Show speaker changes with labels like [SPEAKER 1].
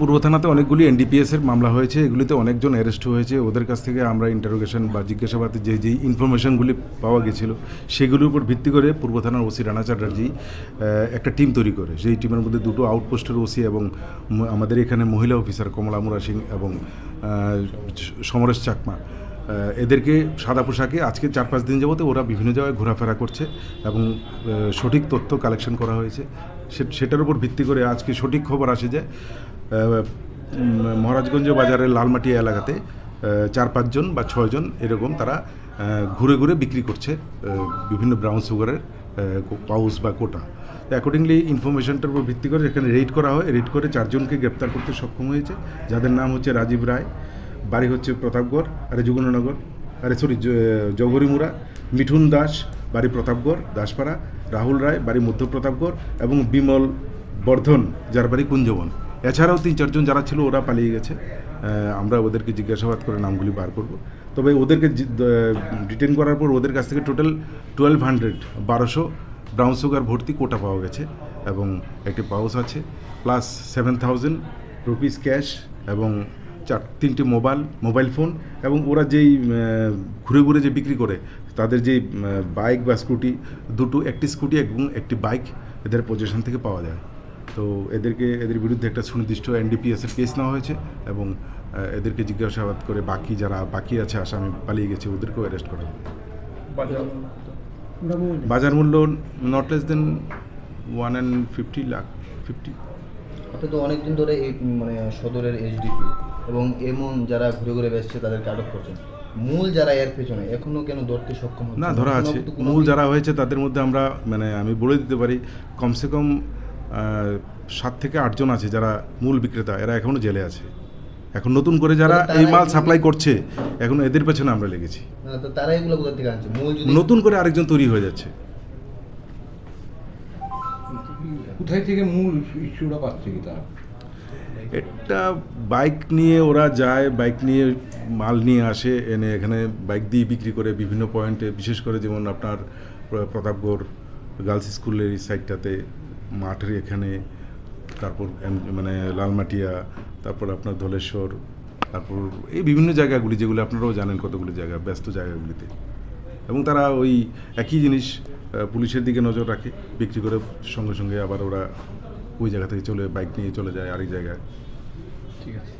[SPEAKER 1] পূর্ব থানাতে অনেকগুলি এনডিপিএস এর মামলা হয়েছে, এগুলিতে অনেকজন অ্যারেস্ট হয়েছে। ওদের কাছ থেকে আমরা ইন্টারোগেশন বা জিজ্ঞাসাবাদে যে যেই ইনফরমেশনগুলি পাওয়া গেছিল, সেগুলির উপর ভিত্তি করে পূর্ব থানার ওসি রানা চ্যাটার্জি একটা টিম তৈরি করে। সেই টিমের মধ্যে দুটো আউটপোস্টের ওসি এবং আমাদের এখানে মহিলা অফিসার কমলা মুরা সিং এবং সমরেশ চাকমা। এদেরকে সাদা পোশাকে আজকে চার পাঁচ দিন যাবতে ওরা বিভিন্ন জায়গায় ঘোরাফেরা করছে এবং সঠিক তথ্য কালেকশন করা হয়েছে। সেটার উপর ভিত্তি করে আজকে সঠিক খবর আসে যে মহারাজগঞ্জ বাজারের লালমাটিয়া এলাকাতে চার পাঁচজন বা ছয়জন এরকম তারা ঘুরে ঘুরে বিক্রি করছে বিভিন্ন ব্রাউন সুগারের পাউস বা কোটা। অ্যাকর্ডিংলি ইনফরমেশনটার উপর ভিত্তি করে এখানে রেড করা হয়। রেড করে চারজনকে গ্রেপ্তার করতে সক্ষম হয়েছে। যাদের নাম হচ্ছে রাজীব রায়, বাড়ি হচ্ছে প্রতাপগড়, আরে যুগননগর আরে সরি জৌহরিমুরা মিঠুন দাস, বাড়ি প্রতাপগড়, দাসপাড়া, রাহুল রায়, বাড়ি মধ্য প্রতাপগড় এবং বিমল বর্ধন, যার বাড়ি কুঞ্জবন। এছাড়াও তিন চারজন যারা ছিল, ওরা পালিয়ে গেছে। আমরা ওদেরকে জিজ্ঞাসাবাদ করে নামগুলি বার করব। তবে ওদেরকে ডিটেন করার পর ওদের কাছ থেকে টোটাল টুয়েলভ হান্ড্রেড বারোশো ব্রাউন সুগার ভর্তি কোটা পাওয়া গেছে এবং একটি পাউস আছে plus seven thousand rupees cash এবং চার, তিনটি মোবাইল মোবাইল ফোন এবং ওরা যেই ঘুরে ঘুরে যে বিক্রি করে, তাদের যেই বাইক বা স্কুটি দুটো, একটি স্কুটি এবং একটি বাইক এদের পজিশন থেকে পাওয়া যায়। তো এদেরকে এদের বিরুদ্ধে একটা সুনির্দিষ্ট এনডিপিএস এর কেস নেওয়া হয়েছে এবং এদেরকে জিজ্ঞাসাবাদ করে বাকি যারা বাকি আছে আসামি পালিয়ে গেছে ওদেরকেও অ্যারেস্ট করা হবে বাজার। মূল্য not less than one and fifty lakh fifty
[SPEAKER 2] তো অনেকদিন ধরে এই মানে সদরের এইচডিপি এবং এমন যারা ঘুরে ঘুরে বেসছে তাদেরকে আটক করছেন। মূল যারা এর পেছনে এখনও কেন ধরতে সক্ষম
[SPEAKER 1] না ধরা আছে। মূল যারা হয়েছে তাদের মধ্যে আমরা মানে আমি বলে দিতে পারি কমসে কম সাত থেকে আটজন আছে যারা মূল বিক্রেতা এরা এখনও জেলে আছে। এখন নতুন করে যারা এই মাল সাপ্লাই করছে এখন এদের পেছনে আমরা লেগেছি।
[SPEAKER 2] না, তো তারা এগুলো কোথা থেকে আনছে? মূল যদি
[SPEAKER 1] নতুন করে আরেকজন তৈরি হয়ে যাচ্ছে।
[SPEAKER 3] কোথায় থেকে মূল ইস্যুটা পাচ্ছে কি তারা?
[SPEAKER 1] একটা বাইক নিয়ে ওরা যায় বাইক নিয়ে মাল নিয়ে আসে এনে এখানে বাইক দিয়ে বিক্রি করে বিভিন্ন পয়েন্টে বিশেষ করে যেমন আপনার প্রতাপগড় গার্লস স্কুলের এই সাইডটাতে মাঠের এখানে, তারপর মানে লালমাটিয়া, তারপর আপনার ধলেশ্বর, তারপর এই বিভিন্ন জায়গাগুলি যেগুলো আপনারাও জানেন কতগুলি জায়গা, ব্যস্ত জায়গাগুলিতে। এবং তারা ওই একই জিনিস পুলিশের দিকে নজর রাখে, বিক্রি করে সঙ্গে সঙ্গে আবার ওরা ওই জায়গা থেকে চলে, বাইক নিয়ে চলে যায় আরেক জায়গায়।
[SPEAKER 3] ঠিক আছে।